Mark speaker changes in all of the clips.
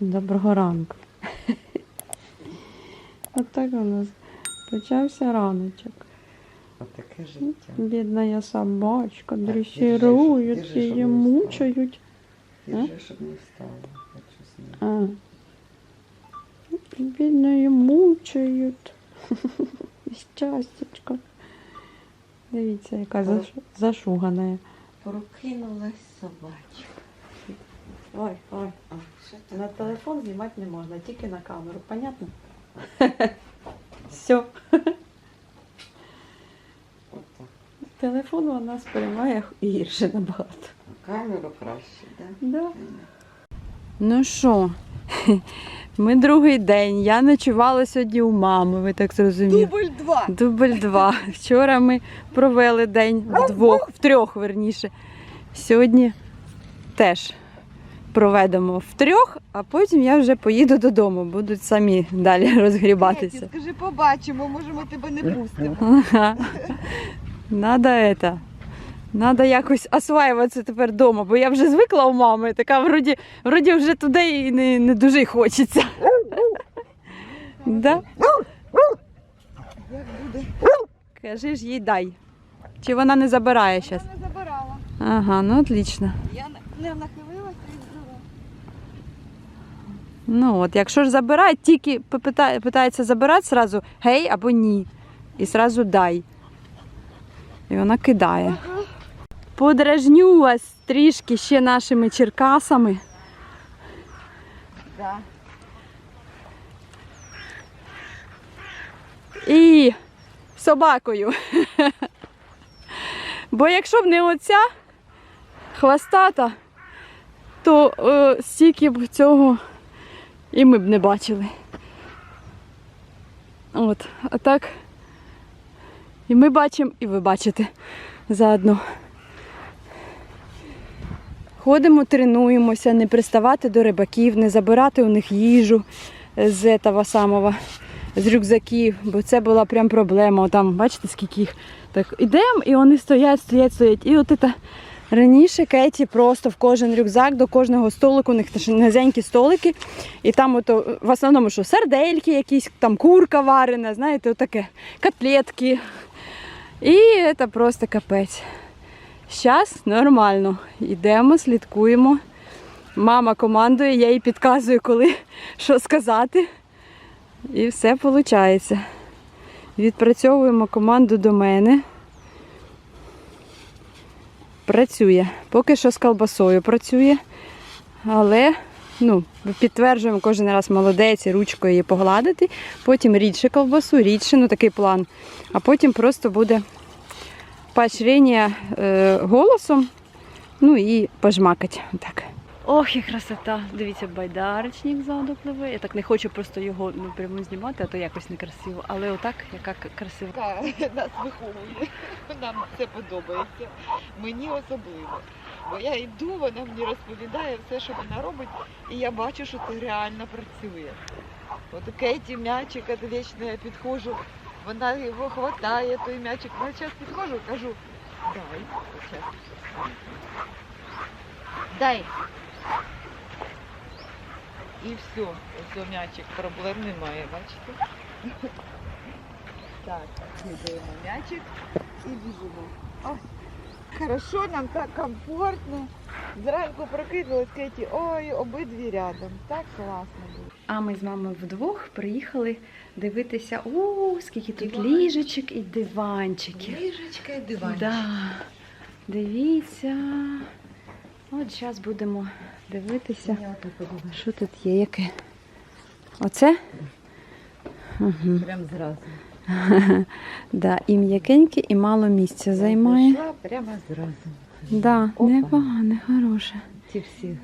Speaker 1: Доброго ранку. Отак у нас почався раночок.
Speaker 2: Отаке життя.
Speaker 1: Бідна собачка,
Speaker 2: Так,
Speaker 1: дресирують,
Speaker 2: держи, держи,
Speaker 1: її мучають.
Speaker 2: Держи, щоб не встала. Я.
Speaker 1: Бідно її мучають. Щастячко. Дивіться, яка заш... зашугана.
Speaker 2: Прокинулась собачка.
Speaker 1: Ой, ой.
Speaker 2: Що?
Speaker 1: На телефон знімати не можна, тільки на камеру, понятно? Все. Телефон вона сприймає гірше набагато.
Speaker 2: Камеру краще, так?
Speaker 1: Да. Ну що, ми другий день. Я ночувала сьогодні у мами, ви так зрозуміли.
Speaker 3: Дубль два.
Speaker 1: Дубль два. Вчора ми провели день вдвох, втрьох верніше. Сьогодні теж проведемо втрьох, а потім я вже поїду додому, будуть самі далі розгрібатися.
Speaker 3: Петі, скажи, побачимо, може ми тебе не пустимо.
Speaker 1: Ага. Надо это. Надо якось осваюватися тепер вдома, бо я вже звикла у мами, така вроді, вроді вже туди і не, не дуже й хочеться. Да?
Speaker 3: Як буде?
Speaker 1: Кажи ж їй дай. Чи вона не забирає зараз?
Speaker 3: Я не забирала.
Speaker 1: Ага, ну отлично.
Speaker 3: Я не- не
Speaker 1: Ну от, якщо ж забирає, тільки питається забирати зразу гей або ні. І зразу дай. І вона кидає. Подражню вас трішки ще нашими черкасами.
Speaker 3: Да.
Speaker 1: і собакою. Бо якщо б не оця хвостата, то е, стільки б цього і ми б не бачили. От, а так і ми бачимо, і ви бачите заодно. Ходимо, тренуємося, не приставати до рибаків, не забирати у них їжу з того самого з рюкзаків, бо це була прям проблема. Там, бачите, скільки їх так ідемо, і вони стоять, стоять, стоять. І от це раніше Кеті просто в кожен рюкзак до кожного столику, у них низенькі столики. І там ото, в основному що сардельки якісь, там курка варена, знаєте, отаке, котлетки. І це просто капець. Зараз нормально. Йдемо, слідкуємо. Мама командує, я їй підказую, коли що сказати. І все виходить. Відпрацьовуємо команду до мене. Працює. Поки що з колбасою працює. Але ну, підтверджуємо кожен раз молодець і ручкою її погладити. Потім рідше колбасу, рідше, ну такий план. А потім просто буде поощрення е, голосом, ну і пожмакать. Так. Ох, і красота. Дивіться, байдарочник ззаду пливе. Я так не хочу просто його ну, прямо знімати, а то якось некрасиво. Але отак, яка красива.
Speaker 3: Так, нас виховує. Нам це подобається. Мені особливо. Бо я йду, вона мені розповідає все, що вона робить, і я бачу, що це реально працює. От Кейті м'ячик, вічно я підходжу, вона його хватає, той м'ячик. Я зараз підходжу, кажу, дай. Щас. Дай. І все, ось м'ячик, проблем немає, бачите? Так, кидаємо м'ячик і біжимо. Ось, хорошо, нам так комфортно. Зранку прокинулась Кеті, ой, обидві рядом. Так класно було.
Speaker 1: А ми з мамою вдвох приїхали дивитися, о, скільки тут ліжечок і диванчиків.
Speaker 2: Ліжечка і диванчик.
Speaker 1: Да. Дивіться. От зараз будемо дивитися, що тут є, яке. Оце? Угу.
Speaker 2: Прям зразу.
Speaker 1: Да, і м'якеньке, і мало місця займає.
Speaker 2: Прямо зразу.
Speaker 1: Да,
Speaker 2: Опа.
Speaker 1: непогане, хороше.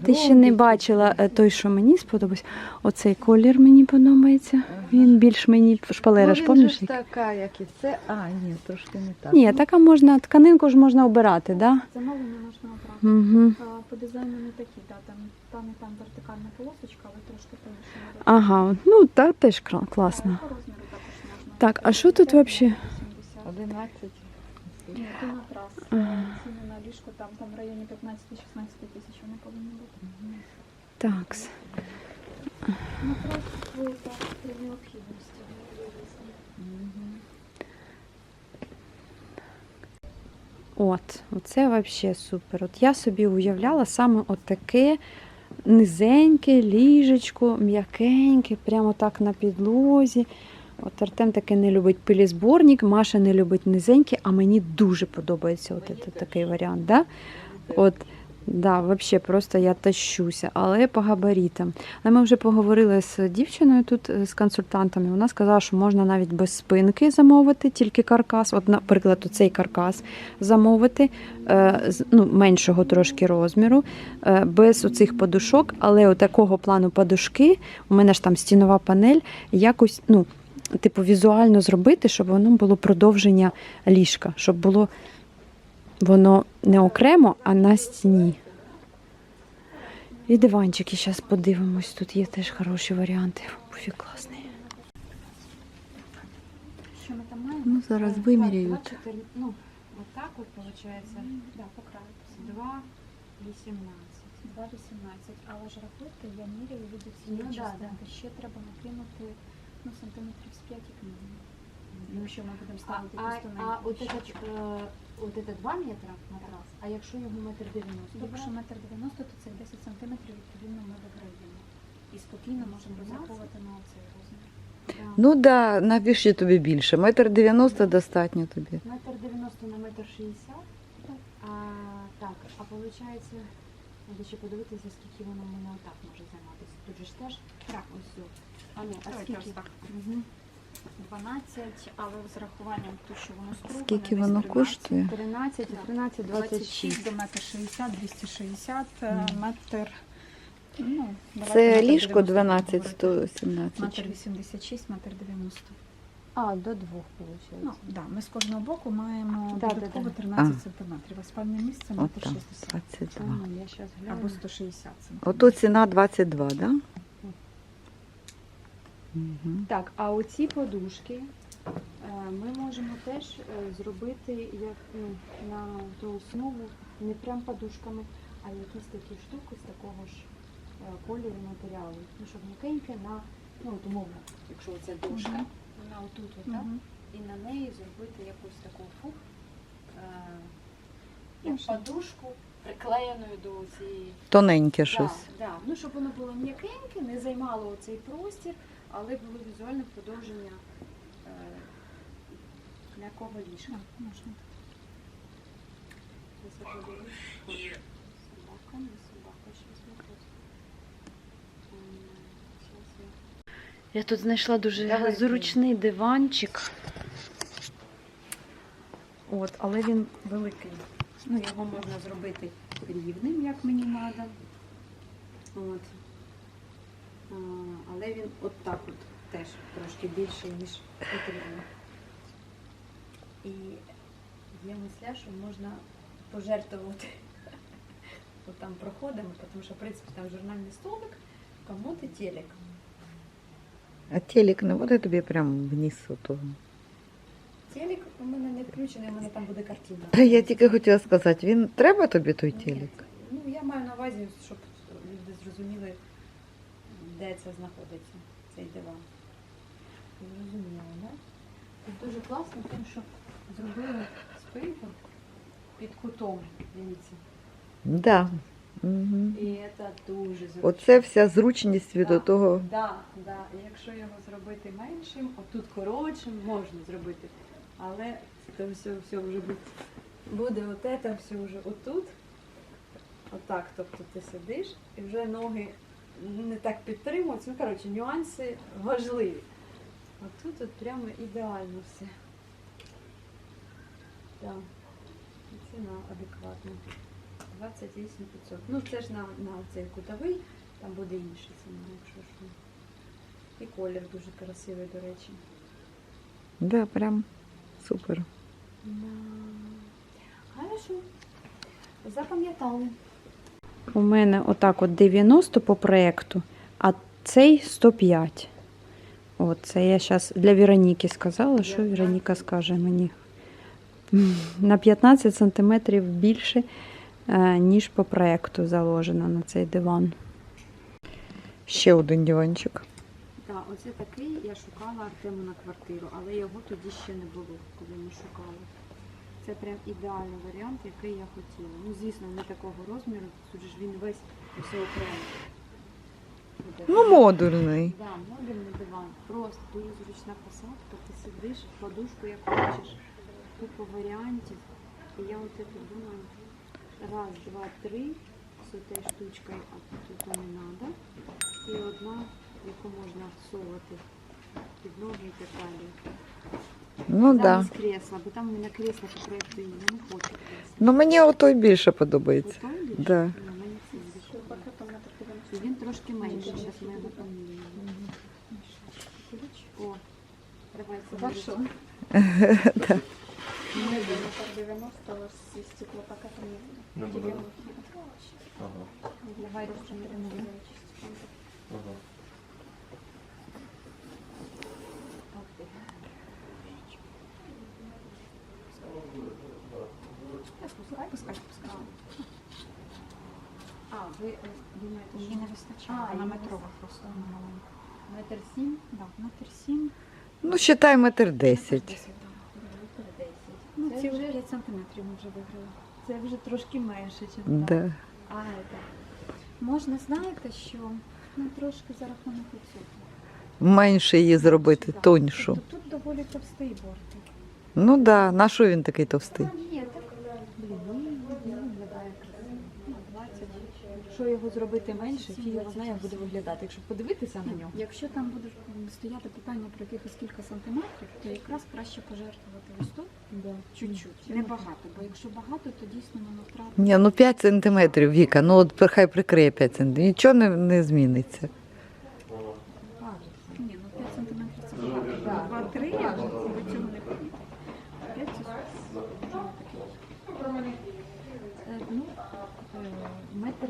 Speaker 1: Ти ще не бачила е, той, що мені сподобався. Оцей колір мені подобається. Він більш мені шпалера, ж
Speaker 2: ну, він ж така, як і це. А, ні, трошки не так.
Speaker 1: Ні, така можна, тканинку ж можна обирати, так? Да?
Speaker 4: Замовлення можна обрати.
Speaker 1: Угу.
Speaker 4: По дизайну не такі, да, там, там і там вертикальна полосочка, але трошки по-іншому.
Speaker 1: Ага, ну так теж класно. Так, а що тут взагалі?
Speaker 2: 11.
Speaker 4: Ні, ти на ліжко там, там в районі 15-16 тисяч вони повинні бути.
Speaker 1: Так.
Speaker 5: Ну просто так при необхідності.
Speaker 1: От, оце взагалі супер. От я собі уявляла саме отаке низеньке ліжечко, м'якеньке, прямо так на підлозі. От Артем таке не любить пилізборник, Маша не любить низеньке, а мені дуже подобається от це, такий варіант. Да? От, да, взагалі просто я тащуся, але по габаритам. Але ми вже поговорили з дівчиною тут, е, з консультантами. Вона сказала, що можна навіть без спинки замовити, тільки каркас. От, наприклад, цей каркас замовити е, ну, меншого трошки розміру, е, без оцих подушок, але такого плану подушки, у мене ж там стінова панель, якось, ну, типу, візуально зробити, щоб воно було продовження ліжка, щоб було воно не окремо, а на стіні. І диванчики зараз подивимось. Тут є теж хороші варіанти. Пуфі класний.
Speaker 5: Що ми там маємо?
Speaker 1: Ну, зараз виміряють.
Speaker 5: Ну, вот так вот получается. Да, по краю.
Speaker 4: 2, 18.
Speaker 5: 2,18. Але ж рахунки я міряю від
Speaker 4: Ну,
Speaker 5: цієї
Speaker 4: да,
Speaker 5: частинки. Ще треба накинути ну, сантиметрів з 5 як мінімум. Ми будемо
Speaker 4: А,
Speaker 5: ставити
Speaker 4: а,
Speaker 5: просто
Speaker 4: а от, этот, е, от это 2 метра матрас, а якщо його метр 90?
Speaker 5: Якщо метр 90, то це 10 сантиметрів, відповідно, ми виграємо. І спокійно можемо розраховувати на оцей розмір.
Speaker 3: Ну да, напиши тобі більше. Метр дев'яносто достатньо тобі.
Speaker 4: Метр 90 на метр 60. А, так, а виходить, треба ще подивитися, скільки воно в мене отак може займатися. Тут же ж теж
Speaker 5: Так.
Speaker 4: ось цю. А ну, а
Speaker 5: Давайте
Speaker 4: скільки?
Speaker 5: ось так.
Speaker 4: Мгм.
Speaker 5: 12, але з рахуванням того, що воно стругане,
Speaker 3: Скільки
Speaker 5: десь
Speaker 3: воно
Speaker 5: 13.
Speaker 3: коштує?
Speaker 1: 13,
Speaker 5: Так.
Speaker 1: 13,
Speaker 5: 26 до метр 60, 260, е, метр. Ну, давайте
Speaker 3: Це
Speaker 5: метр
Speaker 3: ліжко
Speaker 5: 90
Speaker 3: 12,
Speaker 5: говорити.
Speaker 3: 117.
Speaker 5: Метр 86, метр 90.
Speaker 1: А, до двох, виходить.
Speaker 5: Ну, да, ми з кожного боку маємо
Speaker 1: Да, да,
Speaker 5: додатково
Speaker 1: да.
Speaker 5: 13
Speaker 3: А.
Speaker 5: сантиметрів, а спальне місце
Speaker 3: От
Speaker 5: метр
Speaker 3: там,
Speaker 5: 60
Speaker 3: 22.
Speaker 1: Ну, я зараз гляну.
Speaker 5: або 160 сантиметрів.
Speaker 3: Ото ціна 22, да? Угу.
Speaker 1: Так, а оці подушки е, ми можемо теж е, зробити як ну, на ту основу не прям подушками, а якісь такі штуки з такого ж е, кольору матеріалу. Ну, щоб м'якеньке на, ну, от умовно, якщо це дошка,
Speaker 5: Мгм.
Speaker 1: вона отут отак,
Speaker 5: Мгм.
Speaker 1: і на неї зробити якусь таку фух, як подушку, приклеєною до цієї
Speaker 3: Тоненьке щось.
Speaker 1: Да, да. Ну, щоб воно було м'якеньке, не займало цей простір, але було візуальне продовження е, м'якого ліжка.
Speaker 5: Можна.
Speaker 1: Собака, не собака, щось не Я тут знайшла дуже
Speaker 3: Давай,
Speaker 1: зручний диванчик. От, але він великий. Ну, його можна зробити рівним, як мені треба. От. Але він от так от теж трошки більший, ніж потрібно. І є мисля, що можна пожертвувати от там проходами, тому що, в принципі, там журнальний столик, комод і телек.
Speaker 3: А телек не буде тобі прямо вниз отого.
Speaker 1: Телек у мене не включений, у мене там буде картина.
Speaker 3: Та я тільки хотіла сказати, він треба тобі той телек?
Speaker 1: Ну, я маю на увазі, щоб люди зрозуміли, де це знаходиться, цей диван. Зрозуміло, так? Тут дуже класно тим, що зробили спинку під кутом, дивіться.
Speaker 3: Да. Угу.
Speaker 1: І це дуже зручно.
Speaker 3: Оце вся зручність від
Speaker 1: Так.
Speaker 3: того.
Speaker 1: Да, да. Якщо його зробити меншим, отут коротшим, можна зробити. Але це все, все вже буде, буде от це все вже отут. Отак, тобто ти сидиш і вже ноги не так підтримуються. Ну, коротше, нюанси важливі. А тут от прямо ідеально все. Так. І Ціна адекватна. 28 500. Ну, це ж на, на цей кутовий, там буде інша ціна, якщо що. І колір дуже красивий, до речі.
Speaker 3: Да, прям супер.
Speaker 1: Хорошо. Запам'ятали. У мене отак от 90 по проєкту, а цей 105. От це я зараз для Вероніки сказала, що Вероніка скаже мені. На 15 сантиметрів більше, е, ніж по проєкту заложено на цей диван.
Speaker 2: Ще один диванчик.
Speaker 4: Так, оце такий я шукала Артему на квартиру, але його тоді ще не було, коли ми шукали. Це прям ідеальний варіант, який я хотіла. Ну, звісно, не такого розміру, тут же ж він весь усе окремо.
Speaker 2: Ну, модульний.
Speaker 4: Да, модульний диван. Просто дуже зручна посадка, ти сидиш, подушку як хочеш, купа варіантів. І я от думаю, раз, два, три з цією штучкою, а тут не треба. І одна, яку можна всовувати під ноги і так далі.
Speaker 2: Ну так. Да.
Speaker 4: Замість кресла, бо там у мене кресло по проекту є, я не хочу кресла.
Speaker 2: Ну мені отой більше подобається.
Speaker 4: Готові більше?
Speaker 2: Да.
Speaker 4: Ні, мені це більше подобається. Він трошки менший, зараз ми його поміряємо. О, давай це
Speaker 5: Хорошо.
Speaker 2: Да.
Speaker 5: Метр 90, у вас есть стеклопакет не
Speaker 6: Не буде. Ага.
Speaker 5: Давай розміримо.
Speaker 6: Ага.
Speaker 4: Ви е, думаєте, що
Speaker 5: Її не вистачає,
Speaker 4: А,
Speaker 5: вона
Speaker 4: її не
Speaker 5: метрова просто вона маленька.
Speaker 4: метр сім?
Speaker 5: Да, метр сім.
Speaker 2: Ну, считай метр десять.
Speaker 4: Метр десять.
Speaker 5: Ну,
Speaker 4: Це
Speaker 5: ці
Speaker 4: вже-
Speaker 5: вже 5 сантиметрів ми вже виграли.
Speaker 4: Це вже трошки менше, ніж
Speaker 2: Да.
Speaker 4: А, це.
Speaker 5: Можна, знаєте, що ну, трошки за рахунок цього.
Speaker 2: Менше її зробити,
Speaker 5: Так.
Speaker 2: тоньшу.
Speaker 5: Тобто тут доволі товстий бортик.
Speaker 2: Ну да, на що він такий товстий?
Speaker 5: Ні, так, блін, ну, не виглядає красиво. Ну, 20.
Speaker 4: Якщо його зробити менше, фіг його знає, як буде виглядати. Якщо подивитися на нього.
Speaker 5: Якщо там буде стояти питання про якихось кілька сантиметрів, то якраз краще пожертвувати ось тут чуть-чуть, небагато. Бо якщо багато, то дійсно воно втратить.
Speaker 2: Ні, ну 5 сантиметрів, Віка, ну от хай прикриє 5 сантиметрів. Нічого не, не зміниться.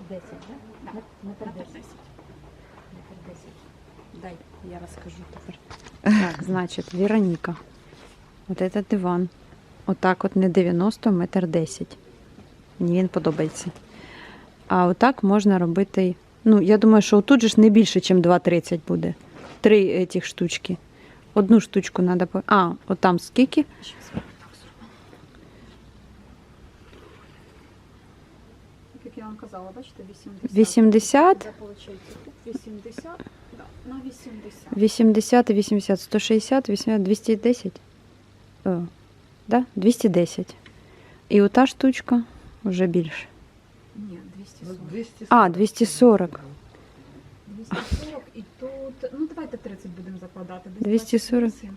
Speaker 4: 10, да? Метр 10. Метр 10.
Speaker 1: Дай, я розкажу. теперь. Так, значить, Вероніка. Вот этот диван. Отак от не 90, метр 10. Мені він подобається. А отак можна робити. Ну, я думаю, що отут же ж не більше, ніж 2,30 буде. Три тих штучки. Одну штучку треба. А, отам скільки?
Speaker 5: Вам казала, бачите, 80.
Speaker 1: 80,
Speaker 5: Це виходить 80, да, на 80.
Speaker 1: 80 і 80, 160, 80, 210. О, да? 210. І ота штучка вже більше.
Speaker 5: Ні, 240.
Speaker 1: А, 240.
Speaker 5: 240 і тут, ну давайте 30 будемо закладати. десь
Speaker 1: 240.
Speaker 5: 28.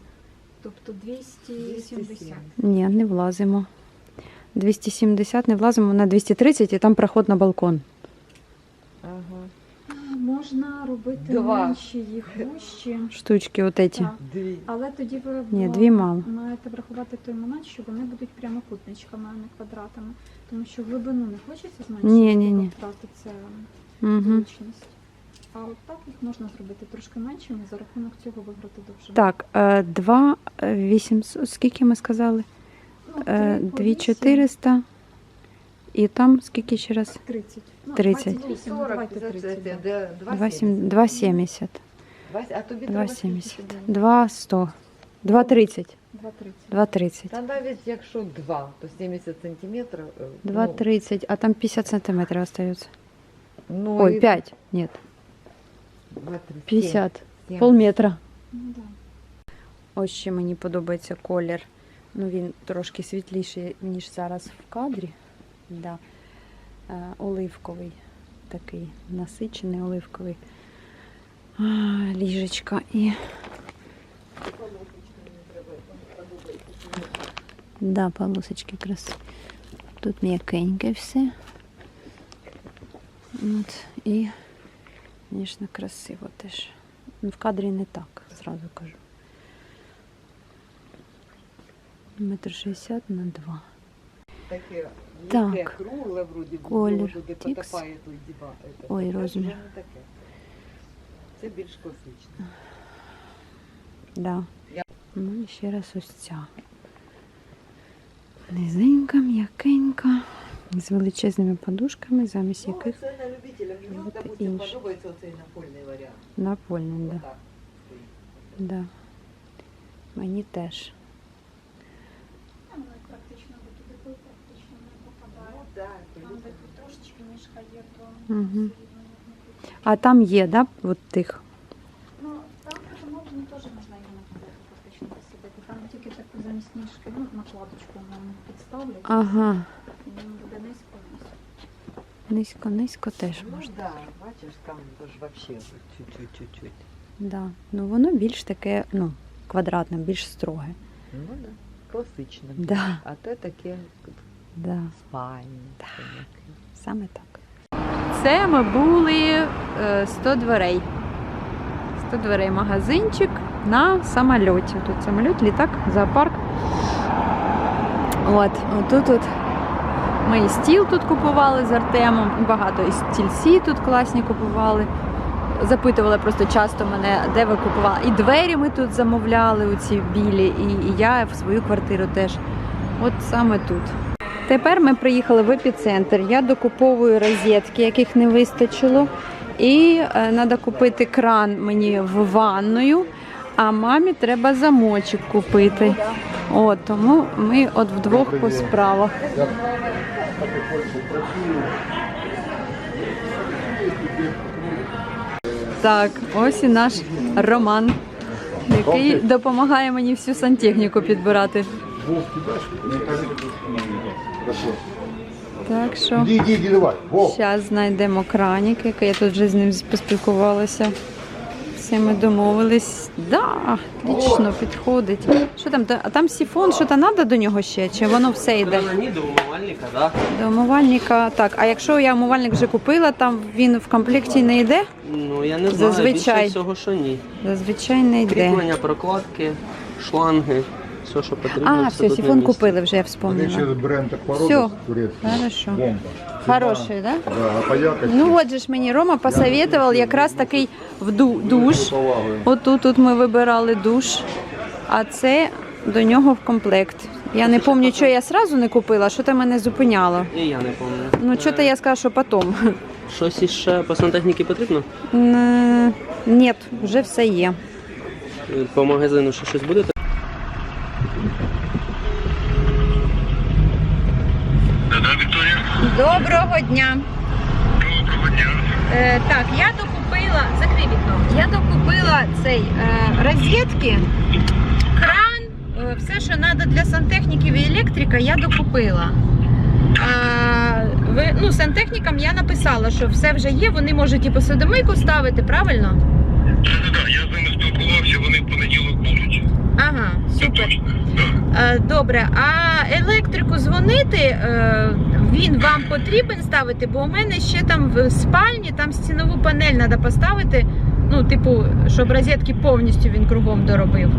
Speaker 5: Тобто 270.
Speaker 1: Ні, не влазимо. 270 не влазимо на 230 і там проход на балкон.
Speaker 2: Ага.
Speaker 5: Можна робити
Speaker 2: Два.
Speaker 5: менші їх вущі.
Speaker 1: Штучки от эти.
Speaker 5: Так.
Speaker 2: Дві.
Speaker 5: Але тоді ви
Speaker 1: Ні, дві мало.
Speaker 5: маєте врахувати той момент, що вони будуть прямокутничками, а не квадратами. Тому що глибину не хочеться зменшити,
Speaker 1: Ні, ні, ні.
Speaker 5: бо втратиться
Speaker 1: Угу.
Speaker 5: зручність. А от так їх можна зробити трошки меншими, за рахунок цього виграти довше.
Speaker 1: Так, 2 800, скільки ми сказали?
Speaker 5: Ну,
Speaker 1: Е,
Speaker 5: три по
Speaker 1: 2400. І там скільки ще раз?
Speaker 5: 30. Ну,
Speaker 1: 30.
Speaker 5: 28, ну, давайте 30. да.
Speaker 1: 2,70.
Speaker 2: А тобі
Speaker 1: 2,70. 2,100. 2,30.
Speaker 5: 2,30.
Speaker 2: Та
Speaker 1: 2,30.
Speaker 2: навіть якщо 2, то 70 сантиметрів. е,
Speaker 1: 2,30, а там 50 сантиметрів остается.
Speaker 2: Ну,
Speaker 1: Ой,
Speaker 2: і
Speaker 1: 5, нет,
Speaker 2: 2,37.
Speaker 1: 50,
Speaker 2: Сім.
Speaker 1: полметра.
Speaker 5: Ну, да.
Speaker 1: Ось ще мені подобається колір. Ну, він трошки світліший, ніж зараз в кадрі. Да. Е, оливковий, такий насичений оливковий. Ліжечка і. Да, полосочки красиві. Тут м'якеньке все. От, і, звісно, красиво теж. В кадрі не так, зразу кажу. Метр шістдесят на два.
Speaker 2: Таке
Speaker 1: Так.
Speaker 2: кругле вроді,
Speaker 1: Колір Тікс. Ой, розмір.
Speaker 2: Це більш класичне.
Speaker 1: Да. Ну і ще раз ось ця. Низенька, м'якенька. З величезними подушками, замість яких
Speaker 2: Ну, це на любителя. Мені,
Speaker 1: От
Speaker 2: подобається оцей напольний варіант.
Speaker 1: напольні, да.
Speaker 2: Отак.
Speaker 1: да. Мені теж.
Speaker 5: Воно практично до туди пил практично не попадає.
Speaker 2: Ну, так,
Speaker 5: Там де трошечки ніжка є, то
Speaker 1: Мгм. А там є, да, от тих.
Speaker 5: Ну, там встановлені теж можна його накладати практично посадити. Там тільки таку замість ніжки, ну, накладочку нам підставлять,
Speaker 1: Ага.
Speaker 5: і він буде низько.
Speaker 1: Низько, низько теж
Speaker 2: Ну
Speaker 1: можна.
Speaker 2: да, бачиш, там ж вообще чуть-чуть, чуть-чуть.
Speaker 1: Да. Ну воно більш таке, ну, квадратне, більш строге.
Speaker 2: Ну да, класичне.
Speaker 1: Да,
Speaker 2: А те таке
Speaker 1: да.
Speaker 2: спальне.
Speaker 1: Саме так. Це ми були е, 100 дверей. 100 дверей магазинчик на самольоті. Тут самоліт, літак, зоопарк. От, отут от ми і стіл тут купували з Артемом, багато і стільці тут класні купували. Запитували просто часто мене, де ви купували. І двері ми тут замовляли, оці білі, і, і я в свою квартиру теж. От саме тут. Тепер ми приїхали в епіцентр. Я докуповую розетки, яких не вистачило. І треба купити кран мені в ванною, а мамі треба замочок купити. От, тому ми от вдвох по справах. Так, ось і наш Роман, який допомагає мені всю сантехніку підбирати. Так що. Зараз знайдемо кранік, який я тут вже з ним поспілкувалася. Все ми домовились. Да, отлично, підходить. Що там? А там сіфон, що то треба до нього ще? Чи воно все йде?
Speaker 6: Ні, до умивальника, да.
Speaker 1: До умивальника. Так, а якщо я умивальник вже купила, там він в комплекті не йде?
Speaker 6: Ну я не знаю,
Speaker 1: Зазвичай.
Speaker 6: більше всього, що ні.
Speaker 1: Зазвичай не йде.
Speaker 6: Кріплення, прокладки, шланги, все, що потрібно.
Speaker 1: А, все,
Speaker 6: місці.
Speaker 1: купили вже, я
Speaker 7: Один
Speaker 1: вспомнила.
Speaker 7: через бренд так
Speaker 1: Всё.
Speaker 7: породок турецкий.
Speaker 1: Хорошо.
Speaker 7: Бомба.
Speaker 1: Хороший, да?
Speaker 7: Да, а по якости.
Speaker 1: Ну от же ж мені Рома посоветував якраз такий в ду- душ.
Speaker 7: повагою.
Speaker 1: Отут тут ми вибирали душ, а це до нього в комплект. Я не пам'ятаю, що я одразу не купила, що то мене зупиняло.
Speaker 6: І я не пам'ятаю.
Speaker 1: Ну, що то я скажу, що потім.
Speaker 6: Щось іще по сантехніці потрібно?
Speaker 1: Ні, вже все є.
Speaker 6: По магазину ще щось буде?
Speaker 1: Доброго дня.
Speaker 7: Доброго дня.
Speaker 1: Е, так, я докупила, закрий вікно. Я докупила цей е, розетки, кран, е, все, що треба для сантехніків і електрика, я докупила. А, ви, ну, сантехнікам я написала, що все вже є, вони можуть і посудомийку ставити, правильно?
Speaker 7: Так, так, я з ними спілкувався, вони в понеділок.
Speaker 1: Ага, супер. Е, Добре, а електрику дзвонити, е, він вам потрібен ставити, бо у мене ще там в спальні там стінову панель треба поставити. Ну, типу, щоб розетки повністю він кругом доробив.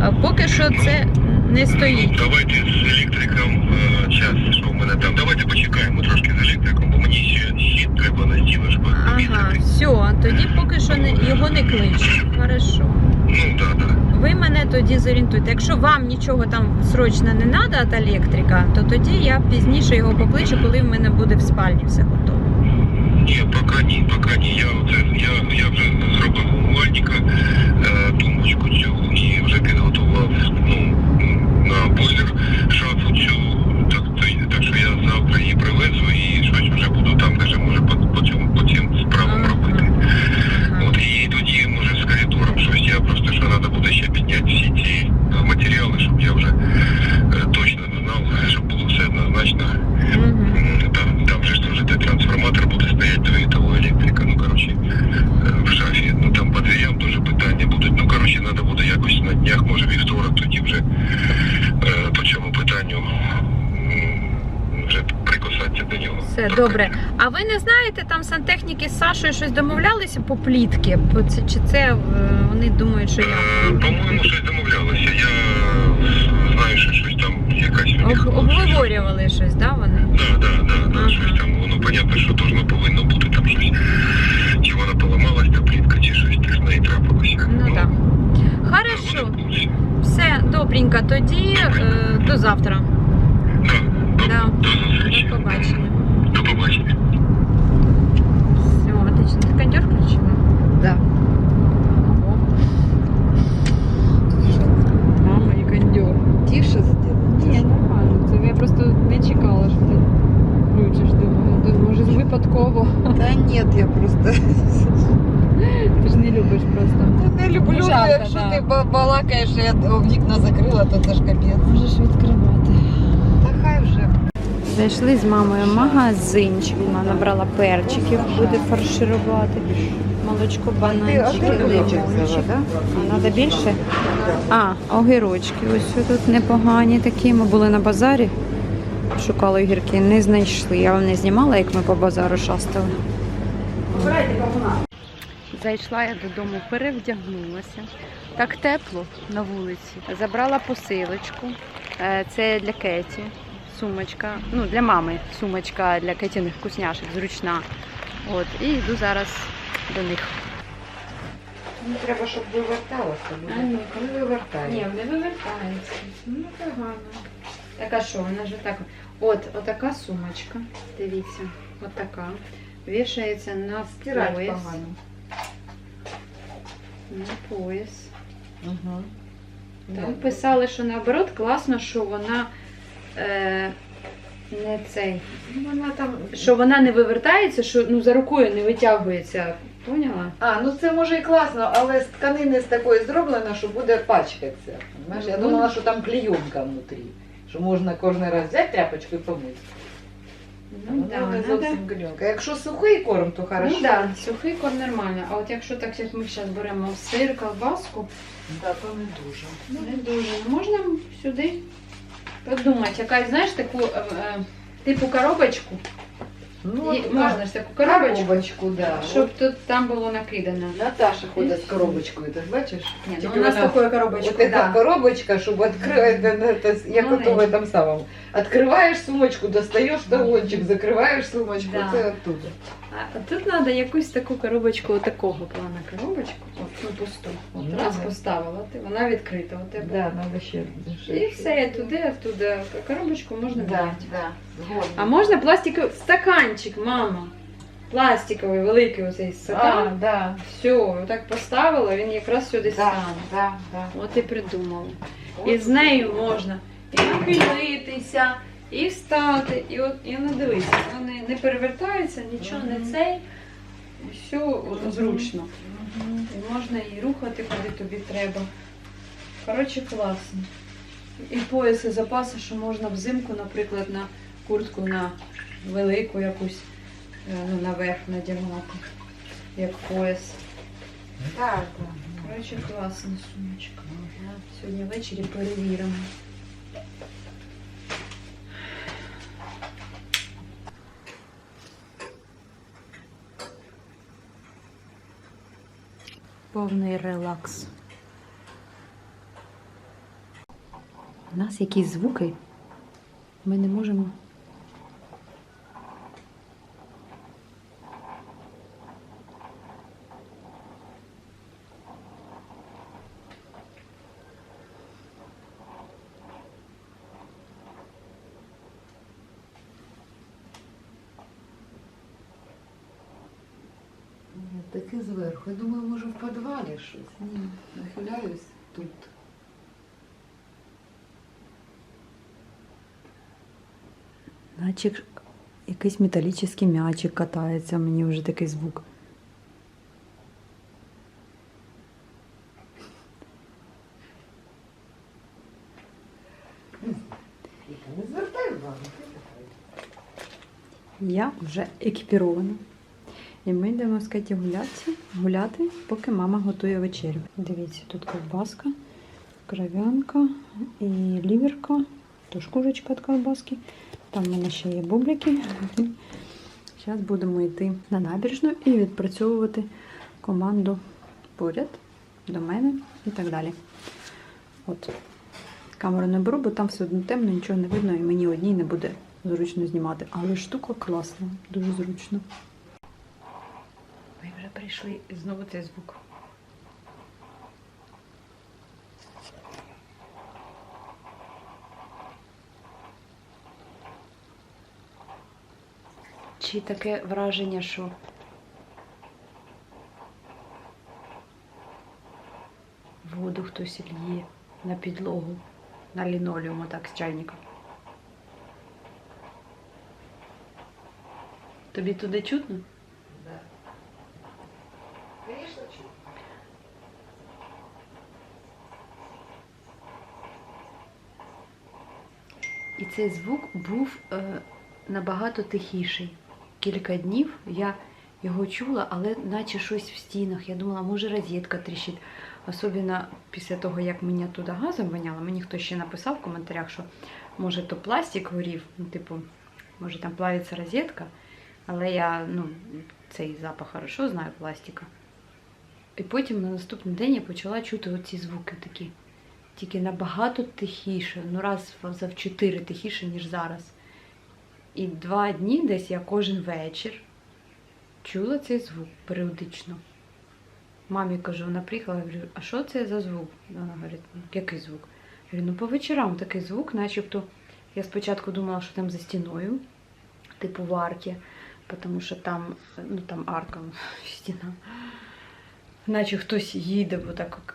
Speaker 1: Е, Поки що це не стоїть.
Speaker 7: давайте з електриком е, час, що в мене там. Давайте почекаємо трошки з електриком, бо мені ще щит треба на стіну, щоб
Speaker 1: Ага,
Speaker 7: помістити.
Speaker 1: все, тоді поки що не, його не клич. Хорошо.
Speaker 7: Ну, так, так.
Speaker 1: Ви мене тоді зорієнтуйте. Якщо вам нічого там срочно не треба від електрика, то тоді я пізніше його покличу, коли в мене буде в спальні все готово.
Speaker 7: Ні, поки ні, поки ні. Я, оце, я, я вже зробив умивальника, е, тумбочку цю і вже підготував ну, на бойлер шафу цю. Так, то- так що я завтра її привезу і щось вже буду там, каже, може по, по, цьому, по цим справам робити. От і тоді може з коридором щось. Я просто що треба буде ще підняти всі ці е, матеріали, щоб я вже е, точно знав, щоб було все однозначно.
Speaker 1: Мгм.
Speaker 7: М, Там, там же ж теж де трансформатор буде стояти до того електрика. Ну коротше, е, в шафі. Ну там по дверям теж питання будуть. Ну коротше, треба буде якось на днях, може вівторок, тоді вже е, по цьому питанню м, вже прикасатися до нього.
Speaker 1: Все добре. А ви не знаєте, там сантехніки з Сашою щось домовлялися по плітки? Чи це е, вони думають, що я
Speaker 7: По-моєму, щось домовлялося. Я знаю, що щось там якась.
Speaker 1: Об- обговорювали щось, да, вони?
Speaker 7: Да, да, да, да,
Speaker 1: Ага.
Speaker 7: щось там, воно понятно, що должно повинно бути там щось. Чи вона поламалась, та плітка, чи щось так з неї трапилося.
Speaker 1: Ну так.
Speaker 7: вони
Speaker 1: Хорошо, все добренько. Тоді е, до завтра.
Speaker 7: Да, до,
Speaker 1: Да.
Speaker 7: до Кондер
Speaker 1: включила? Да. Мама и кондер.
Speaker 3: Тише сделала? Ні,
Speaker 1: нормально. Це я просто не чекала, що ти включиш. Думаю, ну, може випадково. Да
Speaker 3: нет, я просто.
Speaker 1: Ти ж не
Speaker 2: любиш просто.
Speaker 3: Ну, я не люблю,
Speaker 1: ну, Жалко,
Speaker 3: якщо
Speaker 1: да.
Speaker 3: ти балакаєш, я вікна закрила, то це ж капець.
Speaker 1: Можеш відкривати. Зайшли з мамою в магазинчик. Вона набрала перчиків, буде фарширувати. Молочко, бананчики, лимончик. Треба більше? А, огірочки. Ось тут непогані такі. Ми були на базарі, шукали огірки, не знайшли. Я вам не знімала, як ми по базару шастали. Зайшла я додому, перевдягнулася. Так тепло на вулиці. Забрала посилочку. Е, Це для Кеті. Сумочка. Ну, для мами сумочка для Кетіних вкусняшок, зручна. От, і йду зараз до них.
Speaker 3: Ну, треба, щоб виверталося.
Speaker 1: А, ні.
Speaker 3: Не вивертає.
Speaker 1: Ні, не вивертається. Ну, погано. Так а що, вона ж так. От, отака сумочка. Дивіться, отака. Вішається на
Speaker 3: Стирать
Speaker 1: пояс.
Speaker 3: погано.
Speaker 1: На пояс.
Speaker 3: Угу.
Speaker 1: Там писали, що наоборот класно, що вона е, не цей.
Speaker 3: Вона там.
Speaker 1: Що вона не вивертається, що ну за рукою не витягується. Поняла?
Speaker 3: А, ну це може і класно, але з тканини з такої зроблено, що буде пачкатися. Понимаєш? Я
Speaker 1: Ну,
Speaker 3: думала, що там клейонка внутрі. Що можна кожен раз взяти тряпочку і помити.
Speaker 1: Ну,
Speaker 3: Ну,
Speaker 1: да,
Speaker 3: не
Speaker 1: надо-
Speaker 3: зовсім клейонка. Якщо сухий корм, то хорошо.
Speaker 1: Ну да, сухий корм нормально. А от якщо так, як ми зараз беремо сир, колбаску,
Speaker 3: Да, то не дуже.
Speaker 1: не дуже. Ну, Можна сюди подумати, якась, знаєш, таку е, е, типу коробочку.
Speaker 3: Ну,
Speaker 1: І
Speaker 3: от,
Speaker 1: можна ж таку коробочку,
Speaker 3: коробочку, да.
Speaker 1: щоб тут там було накидано.
Speaker 3: Наташа ходить з коробочкою, ти ж бачиш?
Speaker 1: Ні, ну,
Speaker 3: Тільки
Speaker 1: у нас
Speaker 3: вона-
Speaker 1: такої
Speaker 3: Вот
Speaker 1: коробочки,
Speaker 3: эта
Speaker 1: да.
Speaker 3: коробочка, чтобы открыть, як
Speaker 1: Ну,
Speaker 3: ото в
Speaker 1: не.
Speaker 3: этом самом. Открываешь сумочку, достаешь талончик, закрываешь сумочку,
Speaker 1: Да.
Speaker 3: це оттуда.
Speaker 1: А тут треба якусь таку коробочку, такого плана коробочку, от, ну пусту. От
Speaker 3: Ну,
Speaker 1: раз
Speaker 3: ага.
Speaker 1: поставила, ти, вона відкрита у тебе.
Speaker 3: Да, надо ще.
Speaker 1: І все, туди, туди. Коробочку можна
Speaker 3: Да,
Speaker 1: брати.
Speaker 3: да, згодна.
Speaker 1: А можна пластиковий стаканчик, мама. Пластиковий великий оцей
Speaker 3: А,
Speaker 1: стакан.
Speaker 3: да,
Speaker 1: Все, так поставила, він якраз сюди
Speaker 3: да,
Speaker 1: стане.
Speaker 3: да, да.
Speaker 1: От і придумала. І з нею можна і нахилитися, і встати, і от і не дивися, вони не перевертаються, нічого не цей. Все от, зручно. І можна і рухати, куди тобі треба. Коротше, класно. І пояси, запаси, що можна взимку, наприклад, на куртку на велику якусь, е, ну, наверх надягнути, як пояс.
Speaker 3: Да.
Speaker 1: Коротше, класна сумочка. Сьогодні ввечері перевіримо. Повний релакс. У нас якісь звуки. Ми не можемо.
Speaker 3: Таки зверху. Я думаю, може в підвалі щось. Ні, нахиляюсь тут.
Speaker 1: Наче якийсь металічний м'ячик катається, мені вже такий звук. Я вже екіпірована. І ми йдемо з Кеті гуляти, гуляти, поки мама готує вечерю. Дивіться, тут ковбаска, кров'янка і ліверка, то шкурочка від ковбаски. Там в мене ще є бублики. Зараз будемо йти на набережну і відпрацьовувати команду поряд до мене і так далі. От. Камеру не беру, бо там все одно темно, нічого не видно, і мені одній не буде зручно знімати. Але штука класна, дуже зручно. Прийшли знову цей звук. Чи таке враження, що воду хтось лє на підлогу, на лінолеум, так, з чайника. Тобі туди чутно?
Speaker 3: Звісно,
Speaker 1: І цей звук був е, набагато тихіший. Кілька днів я його чула, але наче щось в стінах. Я думала, може розетка тріщить. Особливо після того, як мене туди газом воняло, мені хтось ще написав в коментарях, що може то пластик горів, ну, типу, може там плавиться розетка, але я ну, цей запах хорошо знаю пластика. І потім на наступний день я почала чути оці звуки такі. Тільки набагато тихіше, ну раз за чотири тихіше, ніж зараз. І два дні десь я кожен вечір чула цей звук періодично. Мамі кажу, вона приїхала, я говорю, а що це за звук? Вона говорить, «Ну, який звук? Я говорю, ну по вечорам такий звук, начебто я спочатку думала, що там за стіною, типу в арці, тому що там, ну там арка, стіна. Наче хтось їде, бо так,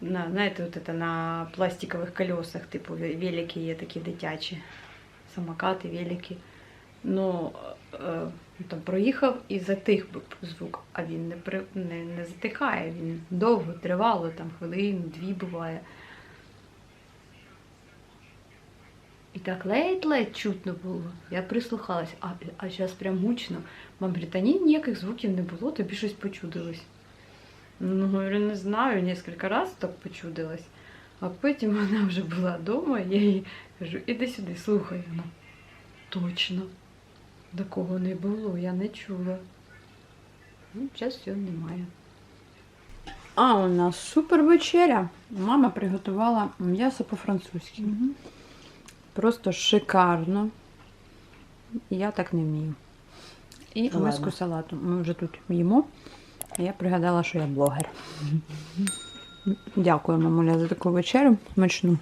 Speaker 1: на, знаєте, от це на пластикових колесах, типу велики є такі дитячі, самокати, велики. Ну, е, там проїхав і затих би звук, а він не, при, не, не затихає, він довго тривало, там хвилину, дві буває. І так ледь-ледь чутно було. Я прислухалась, а, а зараз прям гучно. Мам говорить, та ні, ніяких звуків не було, тобі щось почудилось. Ну, говорю, не знаю, кілька разів так почудилось. А потім вона вже була вдома, я їй кажу, іди сюди, слухай. Вона. Точно. Такого не було, я не чула. Ну, зараз цього немає. А, у нас супер вечеря. Мама приготувала м'ясо по-французьки. Просто шикарно. Я так не вмію. І миску салату. Ми вже тут їмо. Я пригадала, що я блогер. Дякую, мамуля, за таку вечерю. Смачну.